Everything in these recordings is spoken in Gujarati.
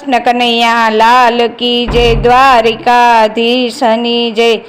કૃષ્ણ કનૈયા, લાલ કી જય દ્વારિકાધીશની જય.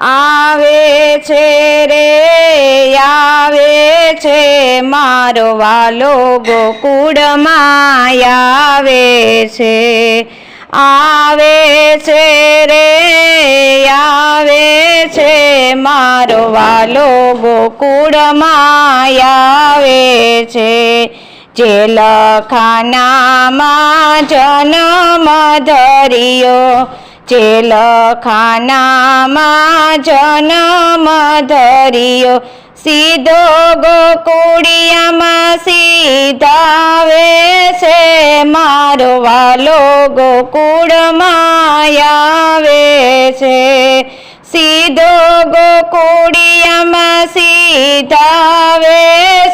આવે છે રે, આવે છે મારો વાલો ગોકુળમાં આવે છે. આવે છે રે, આવે છે મારો વાલો ગોકુળમાં આવે છે. જેલખાનામાં જન્મ ધર્યો. જેલખાનામાં જન્મ ધર્યો. સીધો ગોકુળિયામાં સીધાવે છે મારો વાલો ગોકુળમાં આવે છે સીધો ગોકુળિયામાં સીધાવે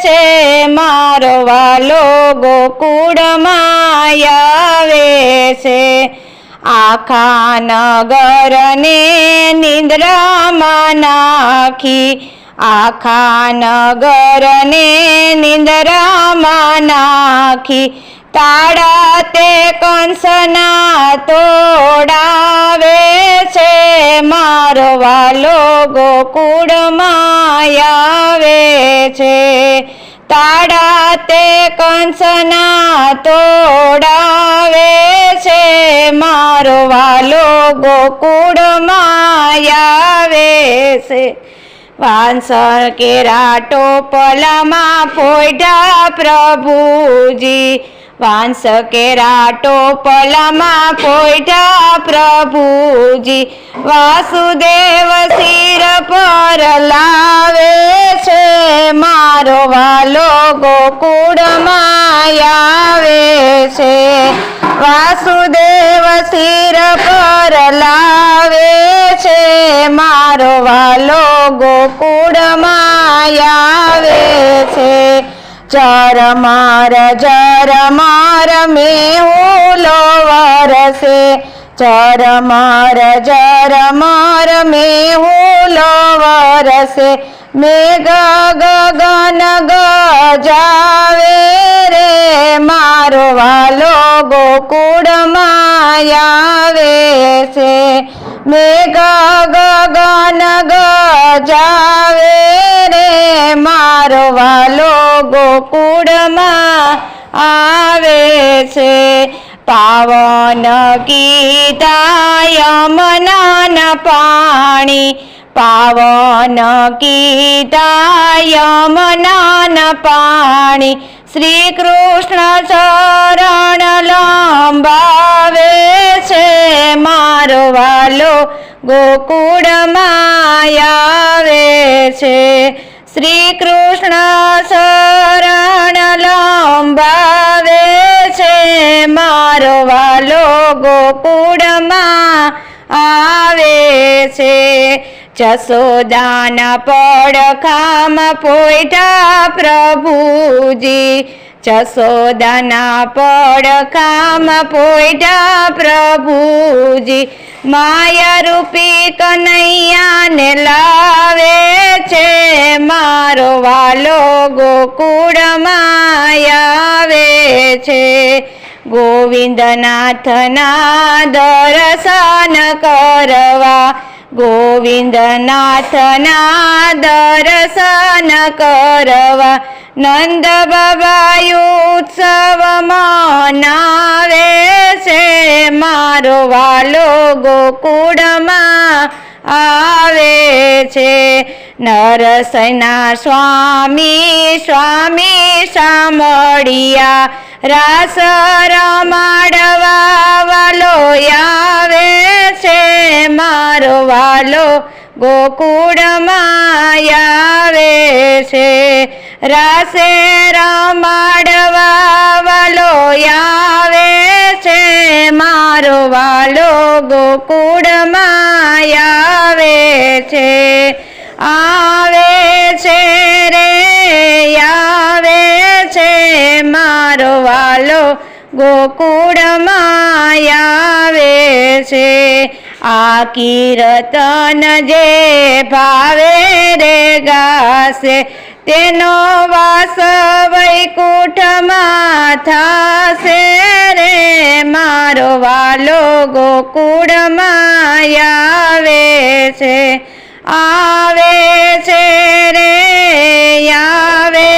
છે મારો વાલો ગોકુળમાં છે. આખા નગરને નિંદ્રામાં નાખી આખા નગરને નિંદ્રામાં નાખી તાળા તે કંસના તોડાવે છે મારો વાલો ગોકુળમાં આવે છે. તાળા તે કંસના તોડાવે છે મારો વાલો ગોકુળમાં આવે છે. વાંસર કેરા ટોપલામાં પોઈડા પ્રભુજી વાંસ કેરા ટોપલામાં પોઢા પ્રભુજી. વાસુદેવ શિર પર લાવે છે મારો વાલો ગોકુળમાં આવે છે. વાસુદેવ શિર પર લાવે છે મારો વાલો ગોકુળમાં ચરમાર જરમાર મેહુલો વરસે ચરમાર જરમાર મેહુલો વરસે મેઘ ગગન ગજાવે રે મારો વાલો ગોકુળ માયાવે છે મેઘ ગગન ગજાવે રે મારો વાલો ગોકુળમાં આવે છે. પાવન ગીતા યમનાન પાણી. પાવન ગીતા યમનાન પાણી. શ્રી કૃષ્ણ ચરણ લંબાવે છે. મારો વાલો ગોકુળમાં આવે છે. શ્રી કૃષ્ણ શરણ લંબાવે છે મારો વાલો ગોકુળમાં આવે છે. જસોદાના પડખામાં પોઈઠા પ્રભુજી જસોદાના પડખામાં પોઈડા પ્રભુજી માયા રૂપી કનૈયાને લાવે છે મારો વાલો ગોકુળ આવે છે. ગોવિંદનાથના દર્શન કરવા, ગોવિંદનાથના દર્શન કરવા નંદ બાબાયુ ઉત્સવ મનાવે છે મારો વાલો ગોકુળમાં આવે છે નરસૈના સ્વામી સ્વામી સામળિયા રાસ રમાડવા વાલો આવે છે મારો વાલો ગોકુળમાં આવે છે રાસે રમાડવા આવે છે, મારો વાલો ગોકુળમાં આવે છે. આવે છે રે, આવે છે, મારો વાલો ગોકુળમાં આવે છે. આ કીર્તન જે ભાવે રે ગાશે તેનો વાસ વૈકુંઠમાં થશે રે, મારો વાલો ગોકુળમાં આવે છે આવે છે રે, આવે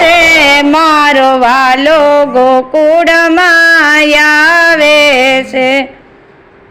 છે, મારો વાલો ગોકુળમાં આવે છે.